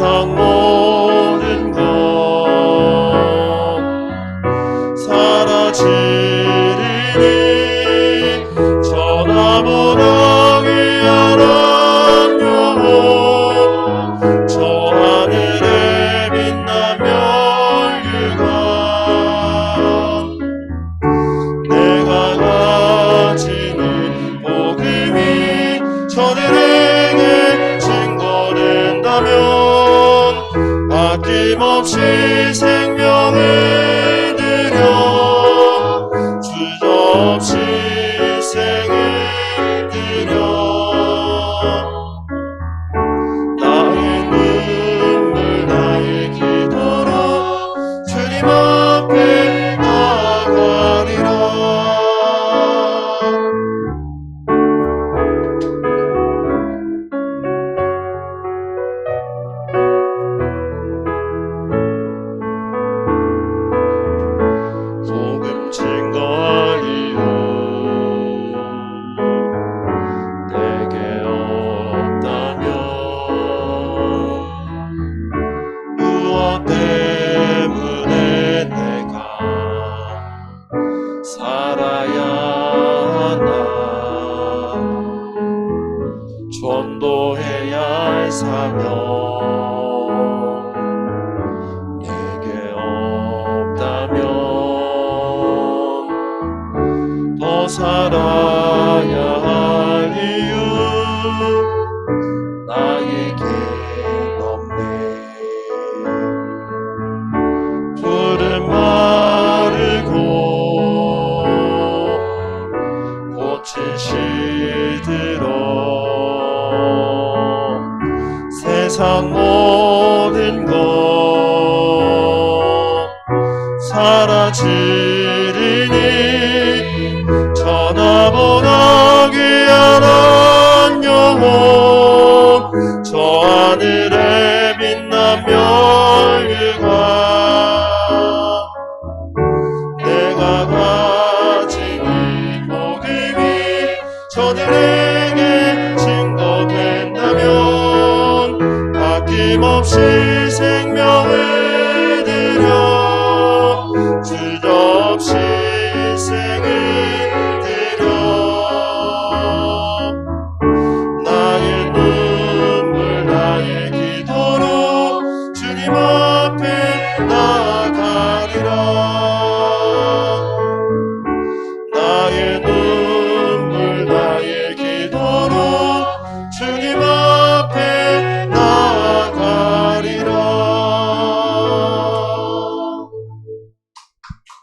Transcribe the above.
sang 끊임없이 생명을 사명 내게 없다면 더 사랑. 세상 모든 것 사라지리니 전화보다